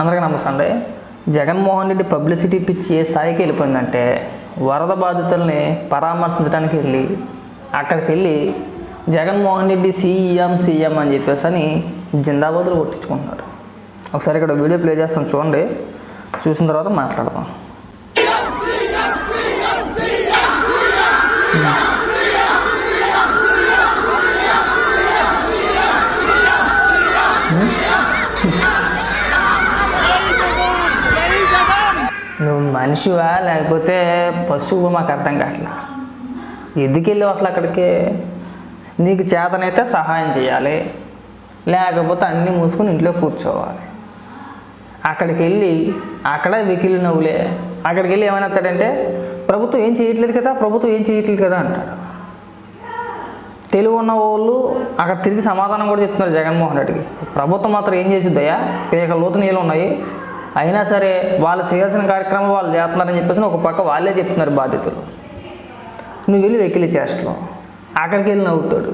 అందరికీ నమస్తే అండి. జగన్మోహన్ రెడ్డి పబ్లిసిటీ పిచ్చి ఏ స్థాయికి వెళ్ళిపోయిందంటే వరద బాధితుల్ని పరామర్శించడానికి వెళ్ళి అక్కడికి వెళ్ళి జగన్మోహన్ రెడ్డి సీఎం సీఎం అని చెప్పేసి అని జిందాబాద్లో కొట్టించుకుంటున్నారు. ఒకసారి ఇక్కడ వీడియో ప్లే చేస్తాం చూడండి. చూసిన తర్వాత మాట్లాడదాం నువ్వు మనిషివా లేకపోతే పశువు మాకు అర్థం కావట్లా? ఎందుకు వెళ్ళావు అసలు అక్కడికి? నీకు చేతనైతే సహాయం చేయాలి. లేకపోతే అన్నీ మూసుకొని ఇంట్లో కూర్చోవాలి. అక్కడికి వెళ్ళి అక్కడ వెకిలి నవ్వులే. అక్కడికి వెళ్ళి ఏమనేస్తాడంటే ప్రభుత్వం ఏం చేయట్లేదు కదా ప్రభుత్వం ఏం చేయట్లేదు కదా అంటాడు. తెలుగు ఉన్న వాళ్ళు అక్కడ తిరిగి సమాధానం కూడా చెప్తున్నారు జగన్మోహన్ రెడ్డికి. ప్రభుత్వం మాత్రం ఏం చేసిద్దయ్యా పేక లోతు నీళ్ళు ఉన్నాయి. అయినా సరే వాళ్ళు చేయాల్సిన కార్యక్రమం వాళ్ళు చేస్తున్నారని చెప్పేసి ఒక పక్క వాళ్ళే చెప్తున్నారు బాధ్యతలు నువ్వు వెళ్ళి వెకిలి చేస్తావు అక్కడికి వెళ్ళి నవ్వుతాడు.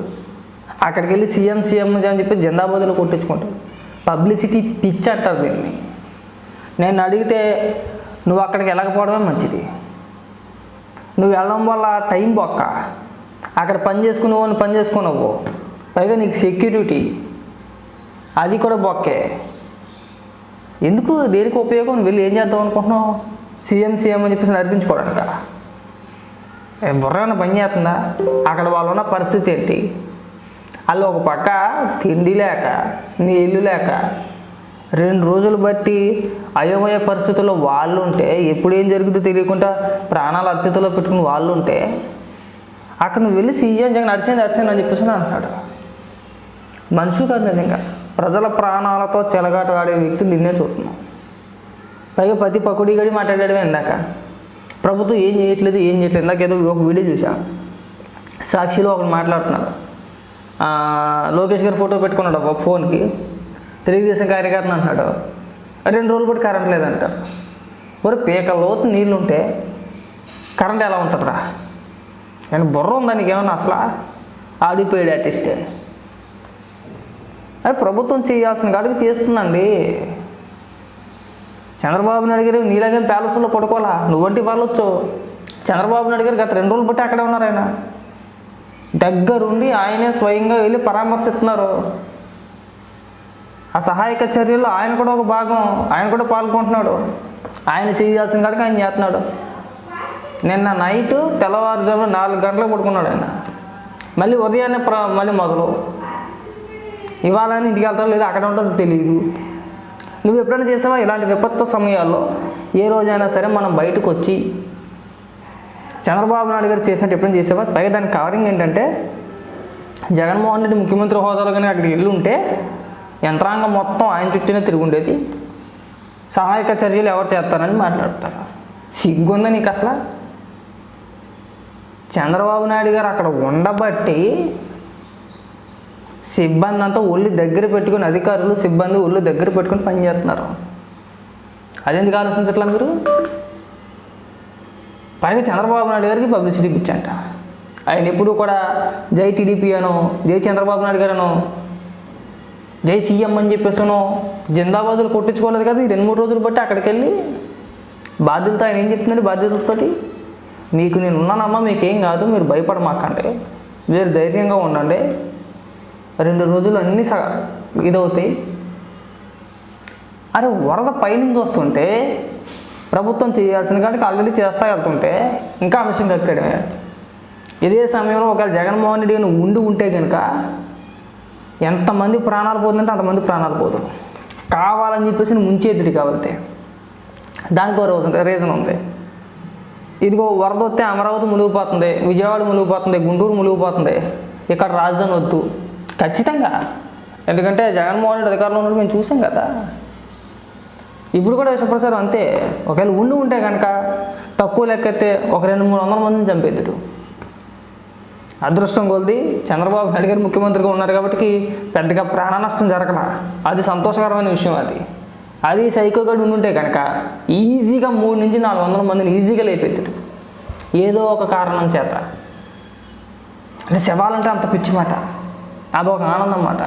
అక్కడికి వెళ్ళి సీఎం సీఎం అని చెప్పి జిందాబాదులు కొట్టించుకుంటాడు. పబ్లిసిటీ పిచ్ అంటారు దీన్ని. నేను అడిగితే నువ్వు అక్కడికి వెళ్ళకపోవడమే మంచిది. నువ్వు వెళ్ళడం వల్ల టైం బొక్క. అక్కడ పని చేసుకునే వాళ్ళని పని చేసుకున్నావు. పైగా నీకు సెక్యూరిటీ అది కూడా బొక్కే. ఎందుకు దేనికి ఉపయోగం? వెళ్ళి ఏం చేద్దాం అనుకుంటున్నావు? సీఎం సీఎం అని చెప్పేసి నడిపించుకోవడానిక బుర్రగా పని చేస్తుందా? అక్కడ వాళ్ళు ఉన్న పరిస్థితి ఏంటి? వాళ్ళు ఒక పక్క తిండి లేక నీళ్ళు లేక రెండు రోజులు బట్టి అయోమయ పరిస్థితుల్లో వాళ్ళు ఉంటే ఎప్పుడు ఏం జరుగుతుందో తెలియకుండా ప్రాణాల అరిచేతిలో పెట్టుకుని వాళ్ళు ఉంటే అక్కడ నువ్వు వెళ్ళి సీఎం జగన్ నడిచింది నడిచింది అని చెప్పేసి అంటున్నాడు. మనిషి కాదు నిజంగా. ప్రజల ప్రాణాలతో చెలగాట ఆడే వ్యక్తి నిన్నే చూస్తున్నాం. పైగా ప్రతి పకుడి గడి మాట్లాడడమే ఇందాక. ప్రభుత్వం ఏం చేయట్లేదు ఏం చేయట్లేదు. ఇందాక ఏదో ఒక వీడియో చూసా సాక్షిలో ఒకరు మాట్లాడుతున్నారు లోకేష్ గారు ఫోటో పెట్టుకున్నాడు ఒక ఫోన్కి. తెలుగుదేశం కార్యకర్త అంటున్నాడు రెండు రోజులు బట్టి కరెంట్ లేదంట. మరి పీక లోతు నీళ్ళు ఉంటే కరెంట్ ఎలా ఉంటుందిరా? అండ్ బుర్ర ఉందా నీకేమన్నా అసలు? ఆడిపోయాడు ఆర్టిస్టే అది ప్రభుత్వం చేయాల్సిన కాడికి చేస్తుందండి. చంద్రబాబు నాయుడు గారు నీలాగే ప్యాలెస్లో పడుకోవాలా? నువ్వంటి వాళ్ళొచ్చు చంద్రబాబు నాయుడు గారు గత రెండు రోజులు బట్టి అక్కడే ఉన్నారు ఆయన. దగ్గరుండి ఆయనే స్వయంగా వెళ్ళి పరామర్శిస్తున్నారు. ఆ సహాయక చర్యల్లో ఆయన కూడా ఒక భాగం. ఆయన కూడా పాల్గొంటున్నాడు. ఆయన చేయాల్సిన కాడికి ఆయన చేస్తున్నాడు. నిన్న నైట్ తెల్లవారుజామున నాలుగు గంటలకు పడుకున్నాడు ఆయన. మళ్ళీ ఉదయాన్నే ప్ర మళ్ళీ మొదలు. ఇవాళ అని ఇంటికి వెళ్తారో లేదో అక్కడ ఉంటుందో తెలియదు నువ్వు ఎప్పుడైనా చేసావా? ఇలాంటి విపత్తు సమయాల్లో ఏ రోజైనా సరే మనం బయటకు వచ్చి చంద్రబాబు నాయుడు గారు చేసినట్టు ఎప్పుడైనా చేసావా? పైగా దాని కవరింగ్ ఏంటంటే జగన్మోహన్ రెడ్డి ముఖ్యమంత్రి హోదాలో కానీ అక్కడికి వెళ్ళి ఉంటే యంత్రాంగం మొత్తం ఆయన చుట్టూనే తిరుగుండేది సహాయక చర్యలు ఎవరు చేస్తారని మాట్లాడతారు. సిగ్గుందా నీకు అసలు? చంద్రబాబు నాయుడు గారు అక్కడ ఉండబట్టి సిబ్బంది అంతా ఒళ్ళు దగ్గర పెట్టుకుని అధికారులు సిబ్బంది ఒళ్ళు దగ్గర పెట్టుకుని పనిచేస్తున్నారు అదెందుకు ఆలోచించట్లా మీరు? పైగా చంద్రబాబు నాయుడు గారికి పబ్లిసిటీ పిచ్చంట. ఆయన ఎప్పుడు కూడా జై టీడీపీ అనో జై చంద్రబాబు నాయుడు గారనో జై సీఎం అని చెప్పేసాను జిందాబాదులు కొట్టించుకోలేదు కదా ఈ రెండు మూడు రోజులు బట్టి అక్కడికి వెళ్ళి బాధ్యులతో ఆయన ఏం చెప్తున్నాడు బాధ్యతలతోటి? మీకు నేను ఉన్నానమ్మా మీకేం కాదు మీరు భయపడమాకండి. మీరు ధైర్యంగా ఉండండి. రెండు రోజులు అన్నీ సగ ఇదవుతాయి. అరే వరద పైనుంచి వస్తుంటే ప్రభుత్వం చేయాల్సిన కాడికి ఆల్రెడీ చేస్తా వెళ్తుంటే ఇంకా అంశం కక్కడమే. ఇదే సమయంలో ఒకవేళ జగన్మోహన్ రెడ్డి ఉండి ఉంటే కనుక ఎంతమంది ప్రాణాలు పోతుందంటే అంతమంది ప్రాణాలు పోతారు కావాలని చెప్పేసి ముంచేతుడి కాబట్టి దానికో రోజు రీజన్ ఉంది. ఇదిగో వరద వస్తే అమరావతి మునిగిపోతుంది విజయవాడ మునిగిపోతుంది గుంటూరు మునిగిపోతుంది ఇక్కడ రాజధాని వద్దు. ఖచ్చితంగా. ఎందుకంటే జగన్మోహన్ రెడ్డి అధికారంలో ఉన్నప్పుడు మేము చూసాం కదా. ఇప్పుడు కూడా విషప్రచారం అంతే. ఒకవేళ ఉండి ఉంటే కనుక తక్కువ లెక్కైతే ఒక రెండు మూడు వందల మందిని చంపేద్దుడు అదృష్టం కొలిది చంద్రబాబు నాయుడు గారు ముఖ్యమంత్రిగా ఉన్నారు కాబట్టి పెద్దగా ప్రాణ నష్టం అది సంతోషకరమైన విషయం అది. అది సైకోగాడు ఉండుంటే కనుక ఈజీగా మూడు నుంచి నాలుగు వందల మందిని ఈజీగా లేపెత్తాడు ఏదో ఒక కారణం చేత. అంటే శవాలంటే అంత పిచ్చి మాట. అదొక ఆనందం అన్నమాట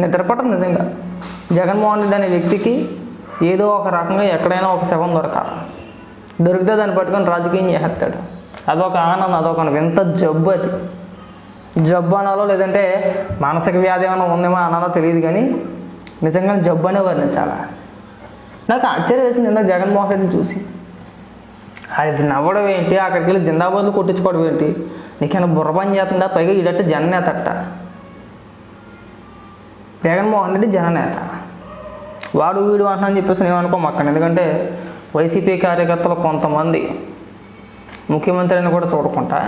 నిద్రపట్టం నిజంగా. జగన్మోహన్ రెడ్డి అనే వ్యక్తికి ఏదో ఒక రకంగా ఎక్కడైనా ఒక శవం దొరకాలి. దొరికితే దాన్ని పట్టుకొని రాజకీయం చేస్తాడు అదొక ఆనందం అదొక వింత జబ్బు అది. జబ్బు అనాలో లేదంటే మానసిక వ్యాధి ఏమైనా ఉందేమో అనాలో తెలియదు కానీ నిజంగా జబ్బు అనే వర్ణించాలా? నాకు ఆశ్చర్యం వేసింది నిన్న జగన్మోహన్ రెడ్డిని చూసి. అది నవ్వడం ఏంటి? అక్కడికి వెళ్ళి జిందాబాద్లు కొట్టించుకోవడం ఏంటి? నీకైనా బుర్రపని చేస్తుందా? పైగా ఈడట్టు జననేతట్ట. జగన్మోహన్ రెడ్డి జననేత. వాడు వీడు అంటున్నాను చెప్పేసి నేను అనుకోమక్కండి ఎందుకంటే వైసీపీ కార్యకర్తలు కొంతమంది ముఖ్యమంత్రిని కూడా చూడకుండా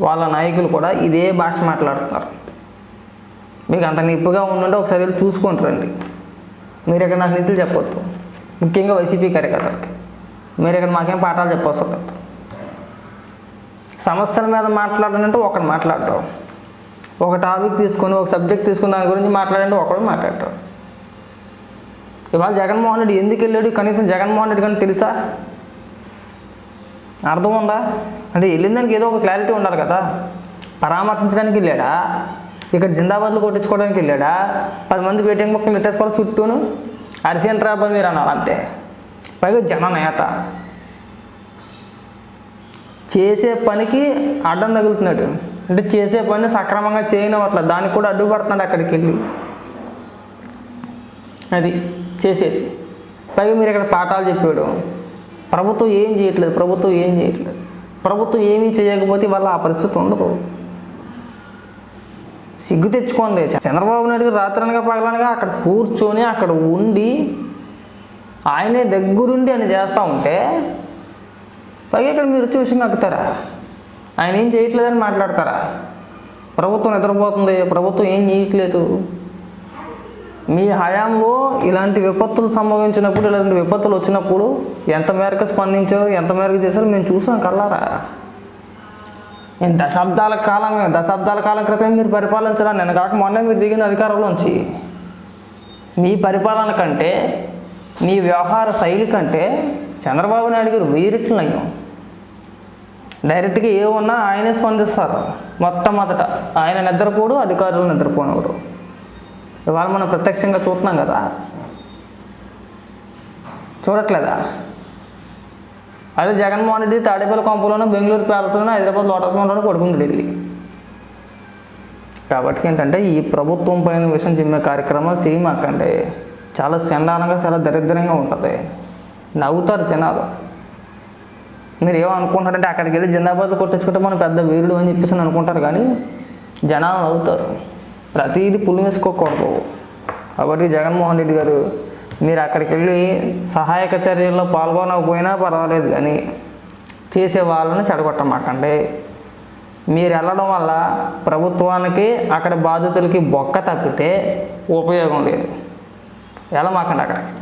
వాళ్ళ నాయకులు కూడా ఇదే భాష మాట్లాడుతున్నారు. మీకు అంత నిప్పుగా ఉండుంటే ఒకసారి వెళ్ళి చూసుకొని రండి. మీరు ఇక్కడ నాకు నిధులు చెప్పొద్దు. ముఖ్యంగా వైసీపీ కార్యకర్తలకి. మీరు ఇక్కడ మాకేం పాఠాలు చెప్పవసరం లేదు. సమస్యల మీద మాట్లాడనంటే ఒకటి మాట్లాడటం ఒక టాపిక్ తీసుకొని ఒక సబ్జెక్ట్ తీసుకుని దాని గురించి మాట్లాడండి ఒకడు మాట్లాడతాడు. ఇవాళ జగన్మోహన్ రెడ్డి ఎందుకు వెళ్ళాడు? కనీసం జగన్మోహన్ రెడ్డి కానీ తెలుసా? అర్థం ఉందా? అంటే వెళ్ళిన దానికి ఏదో ఒక క్లారిటీ ఉండాలి కదా. పరామర్శించడానికి వెళ్ళాడా? ఇక్కడ జిందాబాద్లో కొట్టించుకోవడానికి వెళ్ళాడా? పది మంది వెయిటింగ్ బుక్లు నెట్టేసుకోవాలి చుట్టూను? అరిసేంట్ రాబా మీరు అన్నారు అంతే. పైగా జన నేత. చేసే పనికి అడ్డం తగులుతున్నాడు. అంటే చేసే పని సక్రమంగా చేయడం అట్లా దానికి కూడా అడ్డుపడుతున్నాడు అక్కడికి వెళ్ళి. అది చేసేది. పైగా మీరు ఇక్కడ పాఠాలు చెప్పాడు. ప్రభుత్వం ఏం చేయట్లేదు ప్రభుత్వం ఏం చేయట్లేదు. ప్రభుత్వం ఏమీ చేయకపోతే వాళ్ళ ఆ పరిస్థితి ఉండదు. సిగ్గు తెచ్చుకోండి. చంద్రబాబు నాయుడు గారు రాత్రనగా పగలనగా అక్కడ కూర్చొని అక్కడ ఉండి ఆయనే దగ్గరుండి అని చేస్తూ ఉంటే పైగా ఇక్కడ మీరు వచ్చి విషయం కక్కుతారా ఆయన ఏం చేయట్లేదని మాట్లాడతారా? ప్రభుత్వం నిద్రపోతుంది ప్రభుత్వం ఏం చేయట్లేదు. మీ హయాంలో ఇలాంటి విపత్తులు సంభవించినప్పుడు ఇలాంటి విపత్తులు వచ్చినప్పుడు ఎంత మేరకు స్పందించారో ఎంత మేరకు చేశారో మేము చూసాం కల్లారా నేను దశాబ్దాల కాలం దశాబ్దాల కాలం క్రితం మీరు పరిపాలించరా? నేను కాక మొన్న మీరు దిగిన అధికారంలోంచి. మీ పరిపాలన కంటే మీ వ్యవహార శైలి కంటే చంద్రబాబు నాయుడు గారు వెయ్యి రెట్లు డైరెక్ట్గా ఏమున్నా ఆయనే స్పందిస్తారు. మొట్టమొదట ఆయన నిద్రపోడు అధికారులు నిద్రపోనవరు ఇవాళ మనం ప్రత్యక్షంగా చూస్తున్నాం కదా. చూడట్లేదా? అదే జగన్మోహన్ రెడ్డి తాడేపల్లి కొంపలోనూ బెంగళూరు ప్యాలెస్లోనూ హైదరాబాద్ లోటస్ లోనూ పడుకుంది ఢిల్లీ. కాబట్టి ఏంటంటే ఈ ప్రభుత్వం పైన విషయం చెప్పే కార్యక్రమాలు చేయమాకండి. చాలా చండాలంగా చాలా దరిద్రంగా ఉంటుంది. నవ్వుతారు జనాలు. మీరు ఏమనుకుంటారంటే అక్కడికి వెళ్ళి జిందాబాద్ కొట్టించుకుంటే మనం పెద్ద వీరుడు అని చెప్పేసి అనుకుంటారు కానీ జనాలు నవ్వుతారు. ప్రతిదీ పులి వేసుకోకూడదు. కాబట్టి జగన్మోహన్ రెడ్డి గారు మీరు అక్కడికి వెళ్ళి సహాయక చర్యల్లో పాల్గొనకపోయినా పర్వాలేదు కానీ చేసే వాళ్ళని చెడగొట్టమాకండి. మీరు వెళ్ళడం వల్ల ప్రభుత్వానికి అక్కడ బాధితులకి బొక్క తప్పితే ఉపయోగం లేదు. వెళ్ళమాకండి అక్కడికి.